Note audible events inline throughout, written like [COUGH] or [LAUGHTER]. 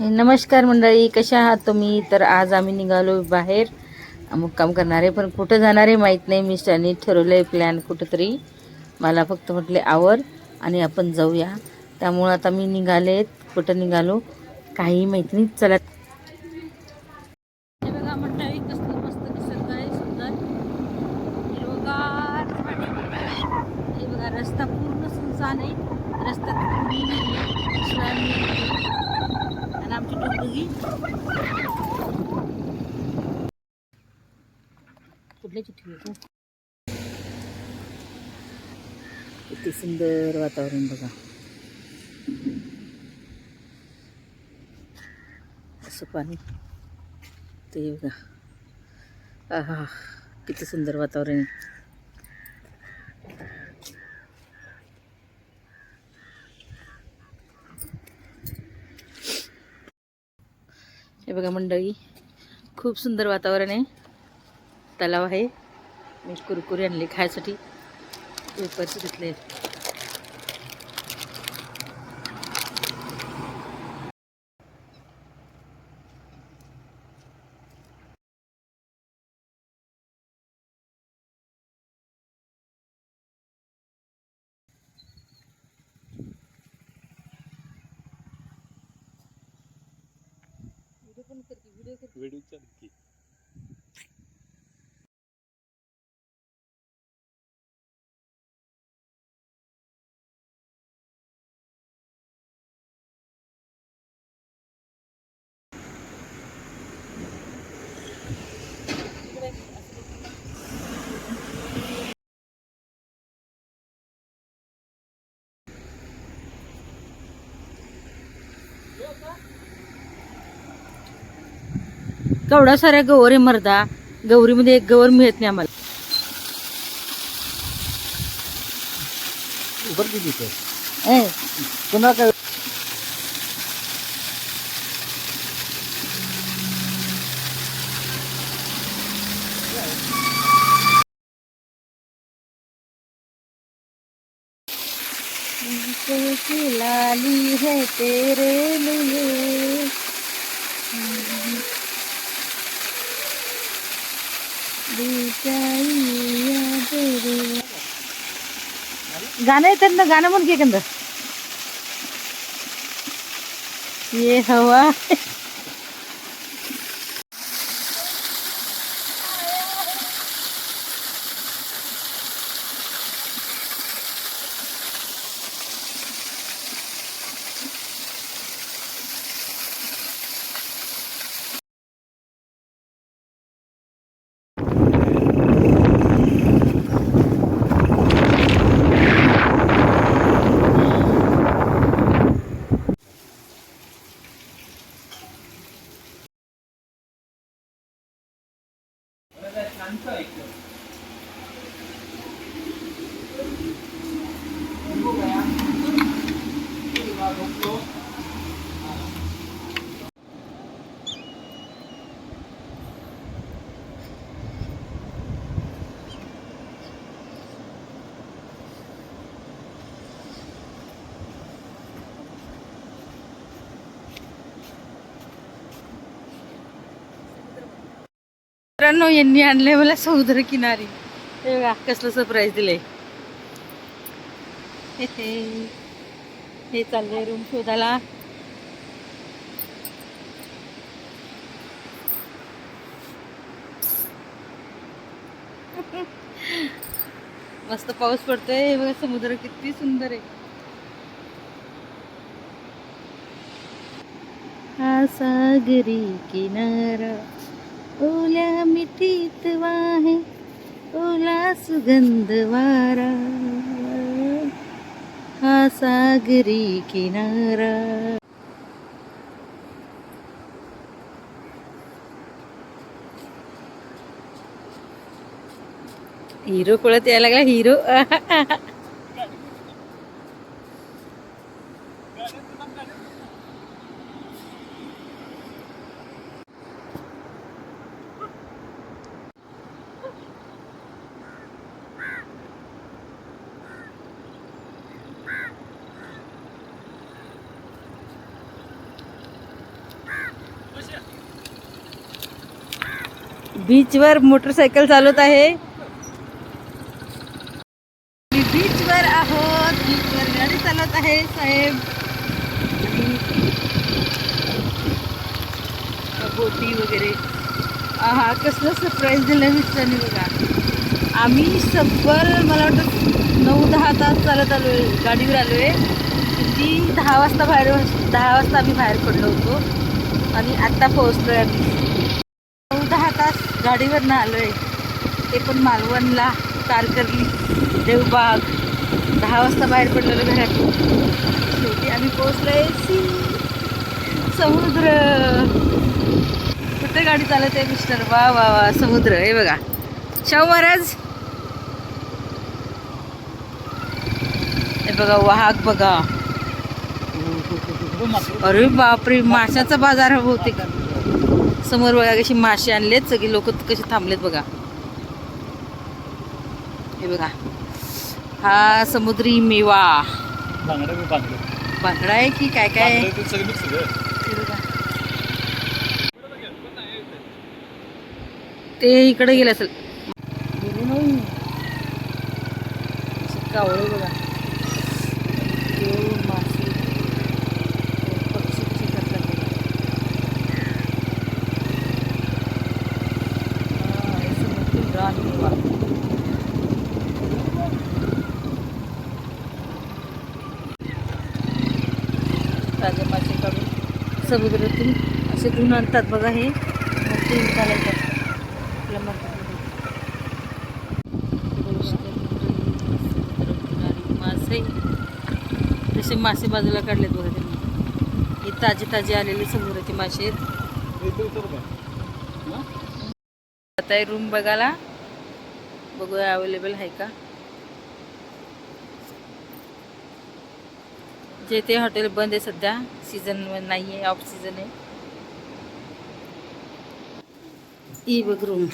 नमस्कार मंडळी कशा आहात तुम्ही? तर आज आम्ही निघालो बाहेर. मुक्काम करणारे पण कुठं जाणारे माहीत नाही. मिस्टरनी ठरवलं आहे प्लॅन कुठंतरी. मला फक्त म्हटले आवर आणि आपण जाऊया. त्यामुळं आता मी निघाले कुठं निघालो? काही माहीत नाही. चला हे बघा मंडळी कसलं मस्त दिसत आहे सुंदर हिरवगार झाडे. हे बघा रस्ता पूर्ण सुनसान आहे रस्त्यात कुणी नाहीये. शिवाय मी आहे. आणि आमची डुगडुगी कुठल्या चिठ्ठी आहे तू? किती सुंदर वातावरण बघा. असं पाणी. ते बघा. आहा किती सुंदर वातावरण आहे. हे बघा मंडळी खूप सुंदर वातावरण आहे. तलाव आहे. मी कुरकुरी आणली खायसाठी. वेपर्स घेतले. व्हिडिओ चालू की केवढा साऱ्या गौर आहे मर्दा गौरीमध्ये एक गौर मिळत नाही आम्हाला. पुन्हा काय? लाली है तेरे गाणं येतात ना गाणं म्हण की एखादं ये हवा मित्रांनो यांनी आणले मला समुद्र किनारी. कसलं सरप्राईज दिलंय. हे हे. चाललंय रूम शोधायला. मस्त पाऊस पडतोय. हे बघा समुद्र किती सुंदर आहे. हा सागरी किनारा. ओल्या मिठीत वाहे ओला सुगंध वारा. हा सागरी किनारा. हिरो कुळात यायला लागला हिरो. [LAUGHS] बीचवर मोटरसायकल चालवत आहे. बीचवर आहोत. बीचवर गाडी चालवत आहे साहेब. बोटी वगैरे. हा कसलं सरप्राईज दिलं मित्रांनी बघा. आम्ही सब्बर मला वाटतं नऊ दहा तास चालत आलो आहे गाडीवर आलो आहे किती? दहा वाजता बाहेर दहा वाजता आम्ही बाहेर पडलो होतो. आणि आत्ता पोहोचलो आहे आम्ही. गाडीवरनं आलो आहे ते पण मालवणला तारकर्ली देवबाग दहा वाजता बाहेर पडलेलो घरातून शेवटी आम्ही पोहोचलो आहे सी. समुद्र. कुठे गाडी चालत आहे मिस्टर? वा वा वा समुद्र. हे बघा. शाहू महाराज. हे बघा वाहक बघा. अरे बापरे माशाचा बाजार हा बहुतेक समोर बघा कशी मासे आणलेत सगळे लोक कसे थांबलेत बघा. हे बघा. हा समुद्री मेवा. बांगडा आहे की काय काय? ते. हे इकडे गेले असेल. कावळे बघा ते मासे पक्षी कसे करतात बघा. हा, हे समुद्री रानमेवा. ताजे मासे काढून समुद्रातून असे धुवून आणतात बघा हे. मग ते आपल्या मार्केटमध्ये मासे. तसे मासे बाजूला काढलेत बघा त्यांनी. हे ताजे ताजे आलेले समुद्राचे मासे आहेत. आता रूम बघायला. बघूया अवेलेबल आहे का? जे ते हॉटेल बंद आहे सध्या. सीझन नाही आहे ऑफ सीझन आहे. ई बघ रूम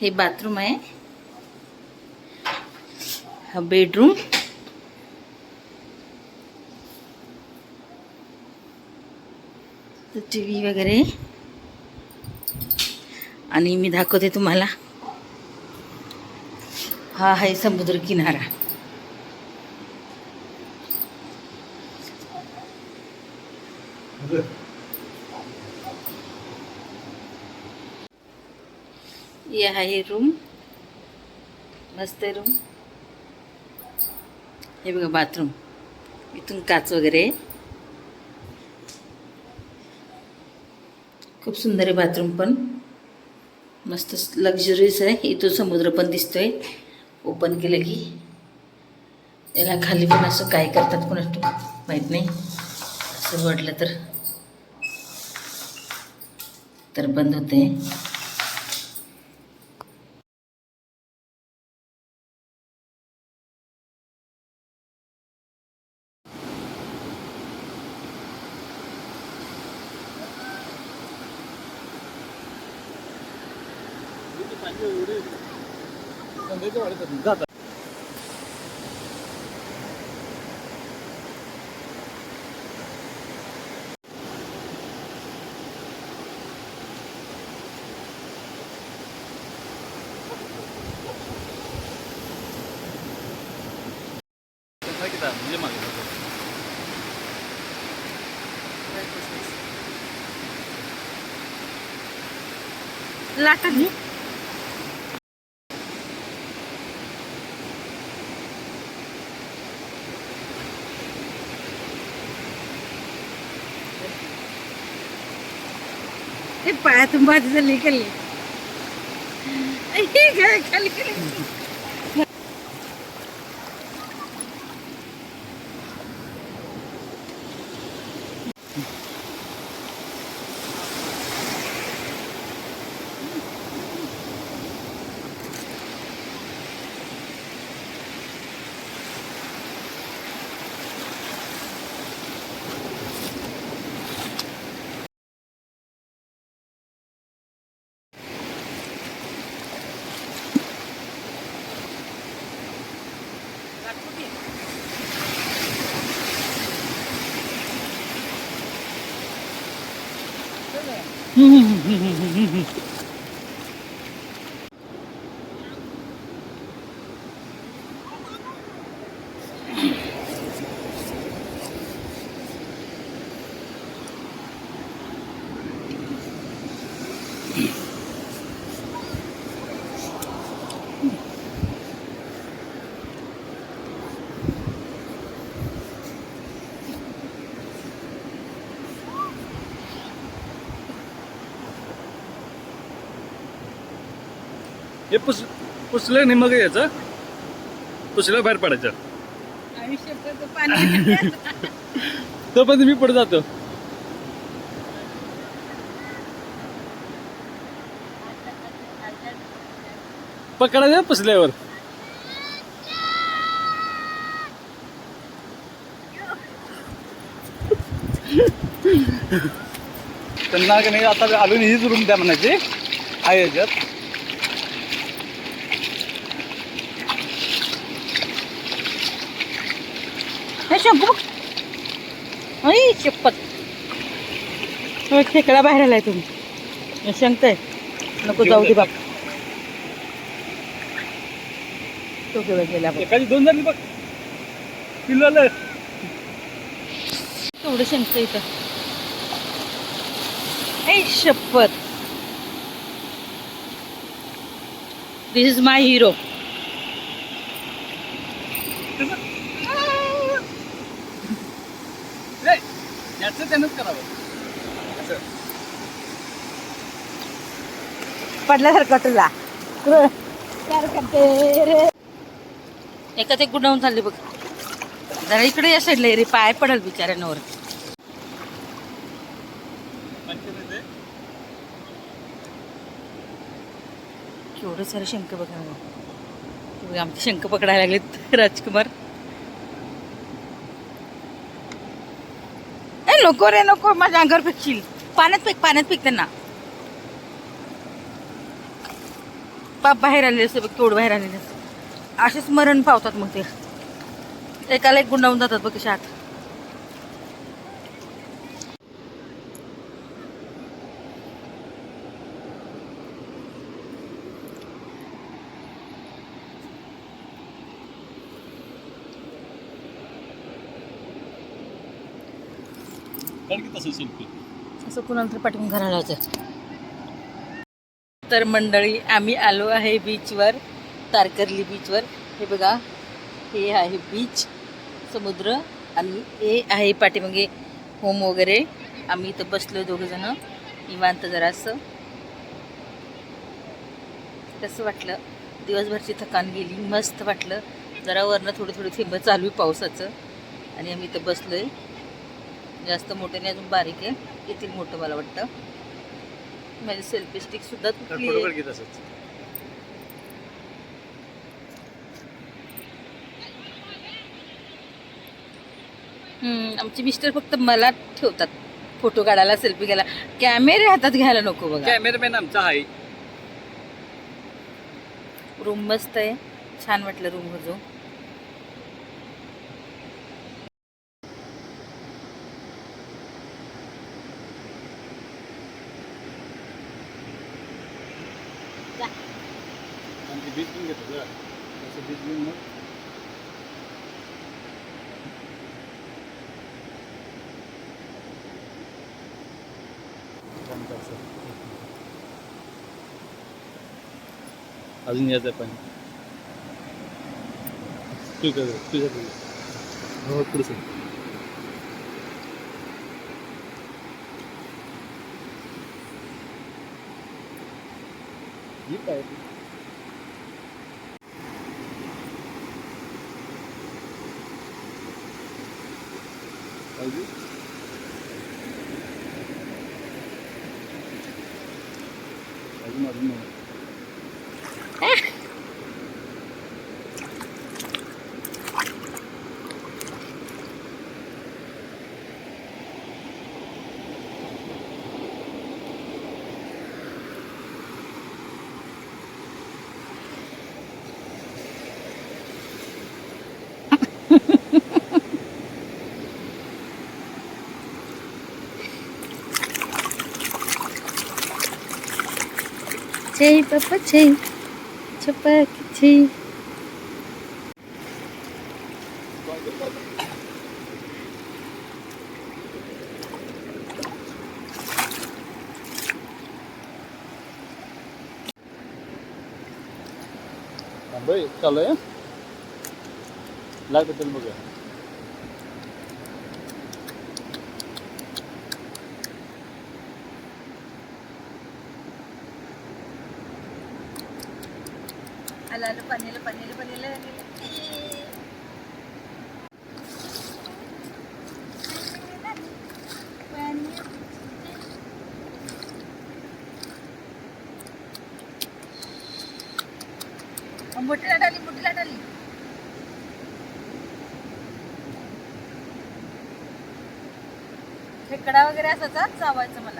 हे बाथरूम आहे. हा बेडरूम टी व्ही वगैरे. आणि मी दाखवते तुम्हाला. हा आहे समुद्र ये आहे रूम मस्त आहे रूम हे बघा बाथरूम इथून काच वगैरे. आहे. खूप सुंदर आहे बाथरूम पण. मस्त लक्झरियस आहे. इथून समुद्र पण दिसतोय. ओपन केलं की. याला खाली पण असं काय करतात कोणास माहीत नाही. असं वाटलं तर. तर बंद होते संध्याच्या जातात. लाटा घे हे पायातून भाजी झाली खाली खाली खाली. हे [LAUGHS] पुसलं नाही मग याचं पुसलं बाहेर पडायचं. तोपर्यंत मी पुढे जातो. पकडायचं पुसल्यावर. त्यांना का नाही आता अजून हीच रूम द्या म्हणायची. आहे याच्यात. शंकू बघ शपथ. खेकडा बाहेर आलाय तुम्ही. शंकताय नको जाऊ दे बाप. तो केव्हा गेला बघ. एखादी दोन झाली बघ. किलो एवढं शंकत इथं. ऐ शपथ. दिस इज माय हिरो याचं त्यानंच करावं. असं. पडल्यासारखं तुला एका ते गुंडावून चालले बघ. जरा इकडे या साईडला रे पाय पडल बिचाऱ्यांवर. केवढे सारे शंख बघा ना. बघ, आमचे शंख पकडायला लागलेत. राजकुमार. नको रे नको. माझ्या अंगावर फेकशील. पाण्यात फेक पाण्यात फेक त्यांना. बाप बाहेर आलेले असते बघ तोड बाहेर आलेले असते. असेच मरण पावतात मग ते. एकाला एक गुंडावून जातात बघ कशा आत. असं कुणाला तरी पाठवून घराला तर मंडळी आम्ही आलो आहे बीचवर तारकर्ली बीचवर हे बघा हे आहे बीच समुद्र आणि हे आहे पाठीमागे होम वगैरे. आम्ही इथं बसलो दोघंजणं निवांत जरासं. कसं वाटलं? दिवसभरची थकान गेली मस्त वाटलं. जरा वरनं थोडी थोडी थेंब चालू आहे पावसाचं. आणि आम्ही इथं आहे जास्त मोठे नाही अजून बारीक आहे. येतील मोठं मला वाटतं. माझी सेल्फी स्टिक सुद्धा तुटली आहे. हम्म, आमचे मिस्टर फक्त मला ठेवतात फोटो काढायला सेल्फी घ्यायला. कॅमेरे हातात घ्यायला नको बघा. कॅमेरामॅन आमचा आहे. रूम मस्त आहे. छान वाटलं रूमवर जाऊन आणि ते बीच पण घेतो जरा असं बीच घेऊन मग शांत असं. अजून यायचं पण तू कर तुझ्या पुढे. हो पुढे सर ही काय पाहिजे अजून Chay papa chay. Chapa chay. थांबय चालू आहे लागत असेल बघा आलं आलं पाणीला पाणीला पाणीला मोठी लाट आली मोठी लाट आली खेकडा वगैरे असायचा चावायचं मला.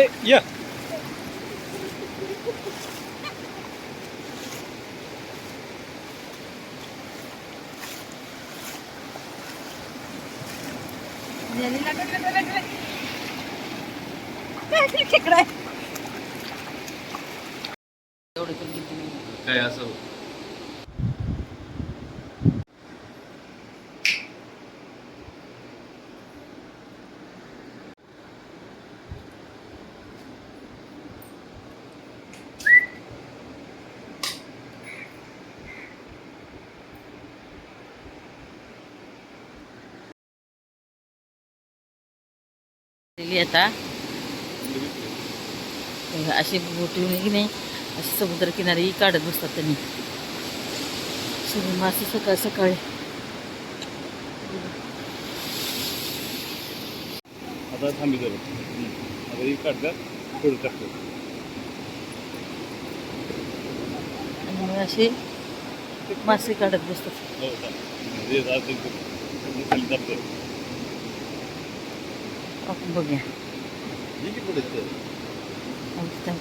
ए या खेकडा आहे एवढं पण किती नाही. काय असं दिली आता. अशी बोटी की नाही अशी समुद्रकिनारी काढत बसतात त्यांनी. सगळी मासे सकाळ सकाळी. आता थांबी ही काढतात पुढे टाकतात. मग असे मासे काढत बसतात. हो का म्हणजे जात खाली जातं आपण बघूया हे की पुढे ते? आणि तिथं-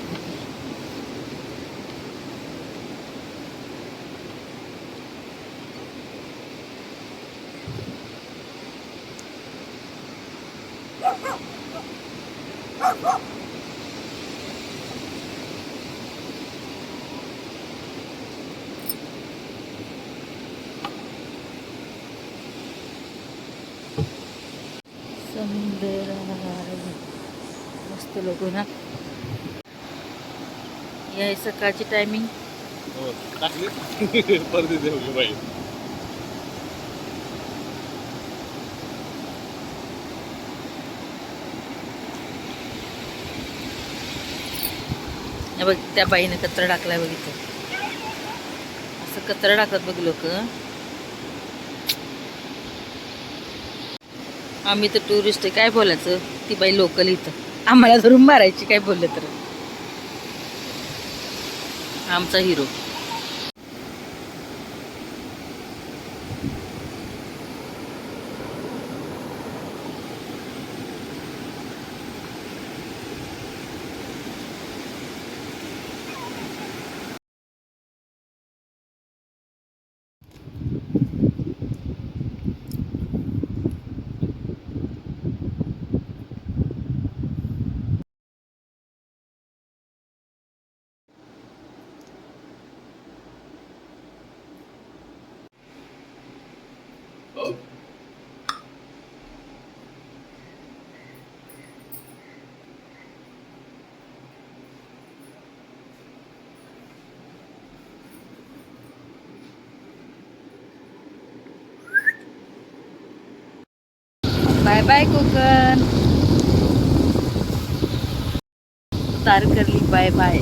समुद्र लोक ना आहे सकाळची टायमिंग हो [LAUGHS] येते बघा बघ त्या बाईने कचरा टाकलाय बघितलं असं कचरा टाकतात बघ लोक. आम्ही तर टुरिस्ट आहे काय बोलायचं? ती बाई लोकल इथं. आम्हाला धरून मारायची काय बोललं तर. आमचा hero bye bye Konkan. Tarkarli bye bye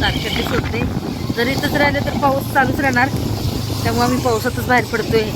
तारखेला सोडते जर इथंच राहिलं तर पाऊस चालूच राहणार. त्यामुळे आम्ही पावसातच बाहेर पडतोय.